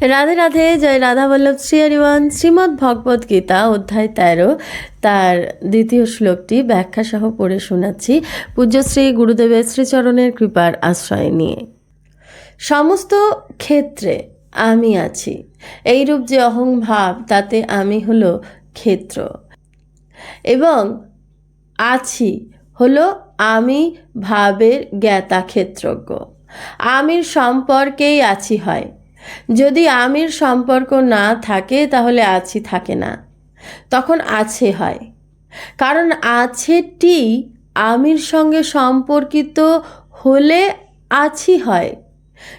রাধে রাধে, জয় রাধা বল্লভ শ্রী হরিবন শ্রীমদ্ ভগবদ গীতা, অধ্যায় তেরো। তার দ্বিতীয় শ্লোকটি ব্যাখ্যা সহ পড়ে শোনাচ্ছি। পূজ্যশ্রী গুরুদেবের শ্রীচরণের কৃপার আশ্রয় নিয়ে। সমস্ত ক্ষেত্রে আমি আছি। এইরূপ যে অহং ভাব, তাতে আমি হলো ক্ষেত্র। এবং আছি হলো আমি ভাবের জ্ঞাতা ক্ষেত্রজ্ঞ আমির সম্পর্কেই আছি হয়। যদি আমির সম্পর্ক না থাকে, তাহলে আছি থাকে না। তখন আছে হয়। কারণ আছেটি আমির সঙ্গে সম্পর্কিত হলে আছি হয়।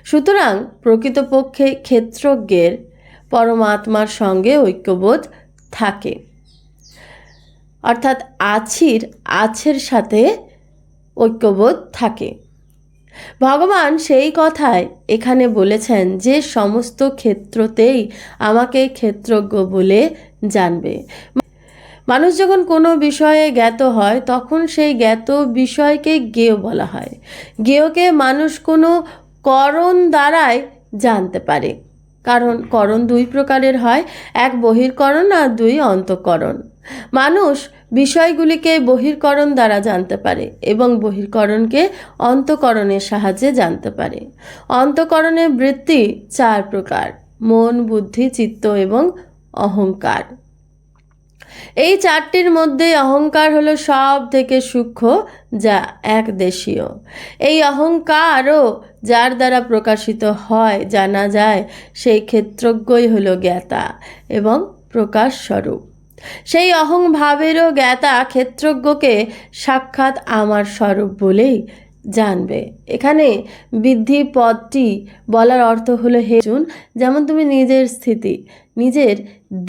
সুতরাং প্রকৃতপক্ষে ক্ষেত্রজ্ঞের পরমাত্মার সঙ্গে ঐক্যবোধ থাকে। অর্থাৎ আছির, আছের সাথে ঐক্যবোধ থাকে। ভগবান সেই কথায় এখানে বলেছেন যে সমস্ত ক্ষেত্রতেই আমাকে ক্ষেত্রজ্ঞ বলে জানবে। মানুষ যখন কোনো বিষয়ে জ্ঞাত হয়, তখন সেই জ্ঞাত বিষয়কে জ্ঞেয় বলা হয়। জ্ঞেয়কে মানুষ কোনো করণ দ্বারাই জানতে পারে। কারণ করণ দুই প্রকারের হয়, এক বহির্করণ আর দুই অন্তঃকরণ। মানুষ বিষয়গুলিকে বহির্করণ দ্বারা জানতে পারে এবং বহির্করণকে অন্তঃকরণের সাহায্যে জানতে পারে। অন্তঃকরণের বৃত্তি চার প্রকার, মন, বুদ্ধি, চিত্ত এবং অহংকার। এই চারটির মধ্যে অহংকার হলো সব থেকে সূক্ষ্ম, যা এক দেশীয় এই অহংকারও যার দ্বারা প্রকাশিত হয়, জানা যায়, সেই ক্ষেত্রজ্ঞই হলো জ্ঞাতা এবং প্রকাশ স্বরূপ সেই অহংভাবেরও জ্ঞাতা ক্ষেত্রজ্ঞকে সাক্ষাৎ আমার স্বরূপ বলেই জানবে। এখানে বৃদ্ধি পদটি বলার অর্থ হলো, হে জুন যেমন তুমি নিজের স্থিতি, নিজের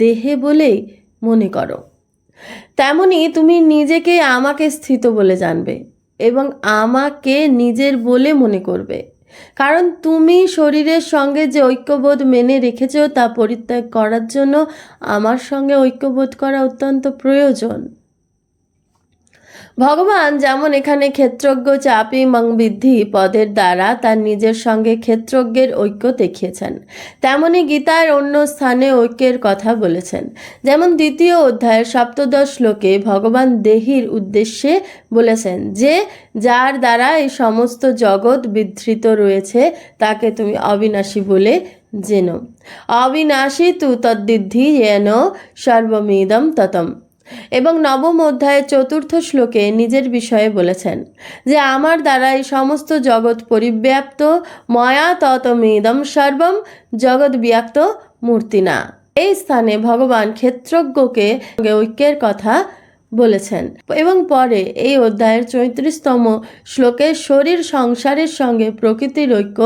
দেহে বলেই মনে করো, তেমনি তুমি নিজেকে আমাকে স্থিত বলে জানবে এবং আমাকে নিজের বলে মনে করবে। কারণ তুমি শরীরের সঙ্গে যে ঐক্যবোধ মেনে রেখেছ তা পরিত্যাগ করার জন্য আমার সঙ্গে ঐক্যবোধ করা অত্যন্ত প্রয়োজন। ভগবান যেমন এখানে ক্ষেত্রজ্ঞ চাপি বৃদ্ধি পদের দ্বারা তার নিজের সঙ্গে ক্ষেত্রজ্ঞের ঐক্য দেখিয়েছেন। তেমনি গীতার অন্য স্থানে ঐক্যের কথা বলেছেন। যেমন দ্বিতীয় অধ্যায়ের সপ্তদশ শ্লোকে ভগবান দেহির উদ্দেশ্যে বলেছেন যে, যার দ্বারা এই সমস্ত জগৎ বিধৃত রয়েছে, তাকে তুমি অবিনাশী বলে জেন। অবিনাশী তু তদ্দিদ্ধি যেন সর্বমিদম ততম। এবং নবম অধ্যায়ের চতুর্থ শ্লোকে নিজের বিষয়ে বলেছেন যে, আমার দ্বারাই সমস্ত জগৎ পরিব্যাপ্ত, ময়া ততমিদম সর্বম জগৎ ব্যাপ্ত মূর্তি না এই স্থানে ভগবান ক্ষেত্রজ্ঞকে ঐক্যের কথা বলেছেন। এবং পরে এই অধ্যায়ের চৈত্রিশতম শ্লোকে শরীর সংসারের সঙ্গে প্রকৃতির ঐক্য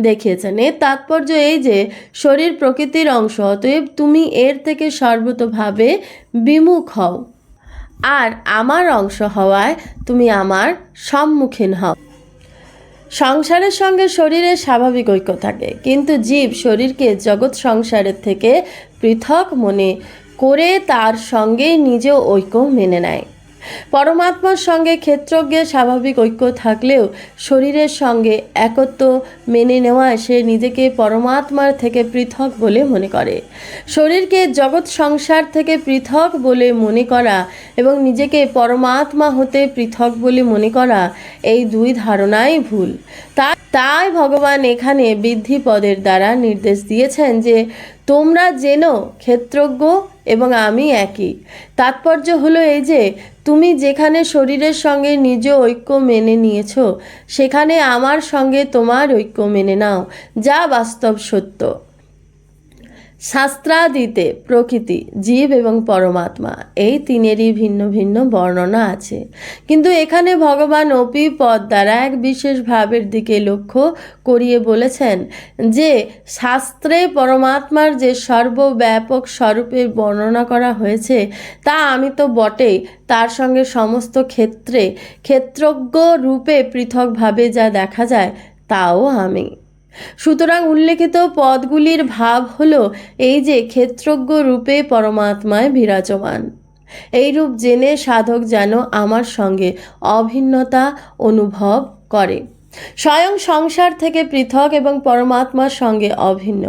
দেখিয়েছেন। এর তাৎপর্য এই যে, শরীর প্রকৃতির অংশ, অতএব তুমি এর থেকে সর্বতভাবে বিমুখ হও। আর আমার অংশ হওয়ায় তুমি আমার সম্মুখীন হও। সংসারের সঙ্গে শরীরের স্বাভাবিক ঐক্য থাকে, কিন্তু জীব শরীরকে জগৎ সংসারের থেকে পৃথক মনে করে তার সঙ্গে নিজেও ঐক্য মেনে নেয়। পরমাত্মার সঙ্গে ক্ষেত্রজ্ঞের স্বাভাবিক ঐক্য থাকলেও শরীরের সঙ্গে একত্ব মেনে নেওয়ায় সে নিজেকে পরমাত্মার থেকে পৃথক বলে মনে করে। শরীরকে জগৎ সংসার থেকে পৃথক বলে মনে করা এবং নিজেকে পরমাত্মা হতে পৃথক বলে মনে করা এই দুই ধারণাই ভুল। তা তাই ভগবান এখানে বৃদ্ধি পদের দ্বারা নির্দেশ দিয়েছেন যে তোমরা যেন ক্ষেত্রজ্ঞ এবং আমি একই। তাৎপর্য হলো এই যে, তুমি যেখানে শরীরের সঙ্গে নিজ ঐক্য মেনে নিয়েছ, সেখানে আমার সঙ্গে তোমার ঐক্য মেনে নাও, যা বাস্তব সত্য। শাস্ত্রাদিতে প্রকৃতি, জীব এবং পরমাত্মা, এই তিনেরই ভিন্ন ভিন্ন বর্ণনা আছে। কিন্তু এখানে ভগবান অপি পদ দ্বারা এক বিশেষ ভাবের দিকে লক্ষ্য করিয়ে বলেছেন যে, শাস্ত্রে পরমাত্মার যে সর্বব্যাপক স্বরূপের বর্ণনা করা হয়েছে, তা আমি তো বটেই। তার সঙ্গে সমস্ত ক্ষেত্রে ক্ষেত্রজ্ঞ রূপে পৃথকভাবে যা দেখা যায়, তাও আমি। সুতরাং উল্লেখিত পদগুলির ভাব হল এই যে ক্ষেত্রজ্ঞ রূপে পরমাত্মায় বিরাজমান। এইরূপ জেনে সাধক যেন আমার সঙ্গে অভিন্নতা অনুভব করে। স্বয়ং সংসার থেকে পৃথক এবং পরমাত্মার সঙ্গে অভিন্ন।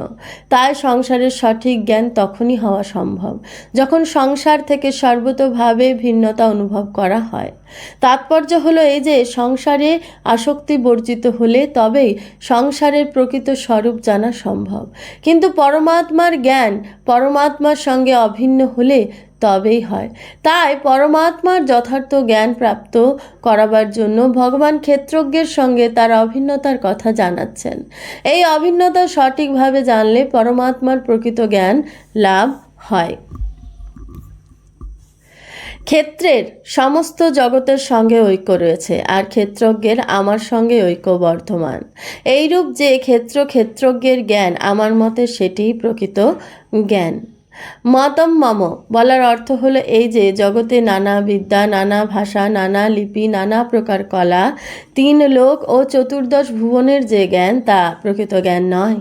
তাই সংসারের সঠিক জ্ঞান তখনই হওয়া সম্ভব, যখন সংসার থেকে সর্বতভাবে ভিন্নতা অনুভব করা হয়। তাৎপর্য হলো এই যে সংসারে আসক্তি বর্জিত হলে তবেই সংসারের প্রকৃত স্বরূপ জানা সম্ভব। কিন্তু পরমাত্মার জ্ঞান পরমাত্মার সঙ্গে অভিন্ন হলে তবেই হয়। তাই পরমাত্মার যথার্থ জ্ঞান প্রাপ্ত করাবার জন্য ভগবান ক্ষেত্রজ্ঞের সঙ্গে তার অভিন্নতার কথা জানাচ্ছেন। এই অভিন্নতা সঠিকভাবে জানলে পরমাত্মার প্রকৃত জ্ঞান লাভ হয়। ক্ষেত্রের সমস্ত জগতের সঙ্গে ঐক্য রয়েছে, আর ক্ষেত্রজ্ঞের আমার সঙ্গে ঐক্য বর্ধমান এইরূপ যে ক্ষেত্র ক্ষেত্রজ্ঞের জ্ঞান, আমার মতে সেটিই প্রকৃত জ্ঞান। মতম মম বলার অর্থ হলো এই যে, জগতে নানা বিদ্যা, নানা ভাষা, নানা লিপি, নানা প্রকার কলা, তিন লোক ও চতুর্দশ ভুবনের যে জ্ঞান, তা প্রকৃত জ্ঞান নয়।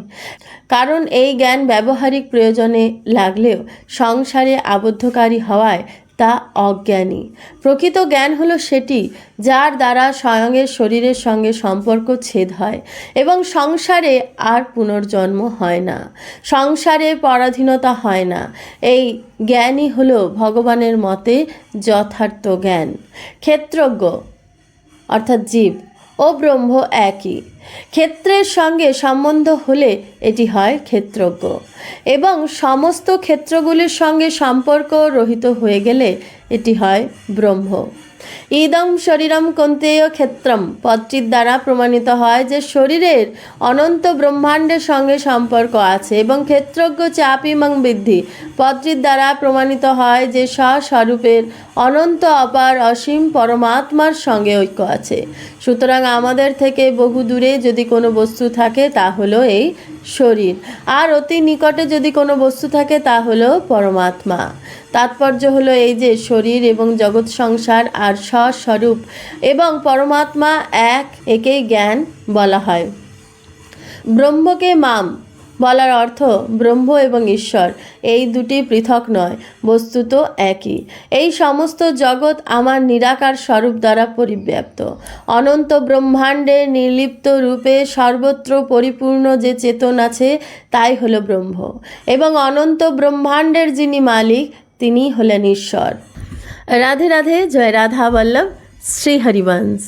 কারণ এই জ্ঞান ব্যবহারিক প্রয়োজনে লাগলেও সংসারে আবদ্ধকারী হওয়ায় তা অজ্ঞানী। প্রকৃত জ্ঞান হলো সেটি যার দ্বারা স্বয়ংয়ের শরীরের সঙ্গে সম্পর্ক ছেদ হয় এবং সংসারে আর পুনর্জন্ম হয় না। সংসারে পরাধীনতা হয় না। এই জ্ঞানই হল ভগবানের মতে যথার্থ জ্ঞান। ক্ষেত্রজ্ঞ, অর্থাৎ জীব ও ব্রহ্ম একই। ক্ষেত্রের সঙ্গে সম্বন্ধ হলে এটি হয় ক্ষেত্রজ্ঞ। এবং সমস্ত ক্ষেত্রগুলির সঙ্গে সম্পর্ক রহিত হয়ে গেলে এটি হয় ব্রহ্ম। ইদম শরীরম কন্তেয় ক্ষেত্রম পদটির দ্বারা প্রমাণিত হয় যে শরীরের অনন্ত ব্রহ্মাণ্ডের সঙ্গে সম্পর্ক আছে এবং ক্ষেত্রজ্ঞ চাপিমং বৃদ্ধি। পদটির দ্বারা প্রমাণিত হয় যে স্বস্বরূপের অনন্ত অপার অসীম পরমাত্মার সঙ্গে ঐক্য আছে। সুতরাং আমাদের থেকে বহু দূরে যদি কোনো বস্তু থাকে, তা হলো এই শরীর। আর অতি নিকটে যদি কোনো বস্তু থাকে, তা হলো পরমাত্মা। তাৎপর্য হলো এই যে শরীর এবং জগৎ সংসার আর স্বস্বরূপ এবং পরমাত্মা এক, একেই জ্ঞান বলা হয়। ব্রহ্মকে মাম বলার অর্থ ব্রহ্ম এবং ঈশ্বর। এই দুটি পৃথক নয়, বস্তুত একই। এই সমস্ত জগৎ আমার নিরাকার স্বরূপ দ্বারা পরিব্যাপ্ত। অনন্ত ব্রহ্মাণ্ডের নির্লিপ্ত রূপে সর্বত্র পরিপূর্ণ যে চেতন আছে, তাই হলো ব্রহ্ম। এবং অনন্ত ব্রহ্মাণ্ডের যিনি মালিক, তিনি হলেন ঈশ্বর। রাধে রাধে, জয় রাধা বল্লভ, শ্রী হরিবংশ।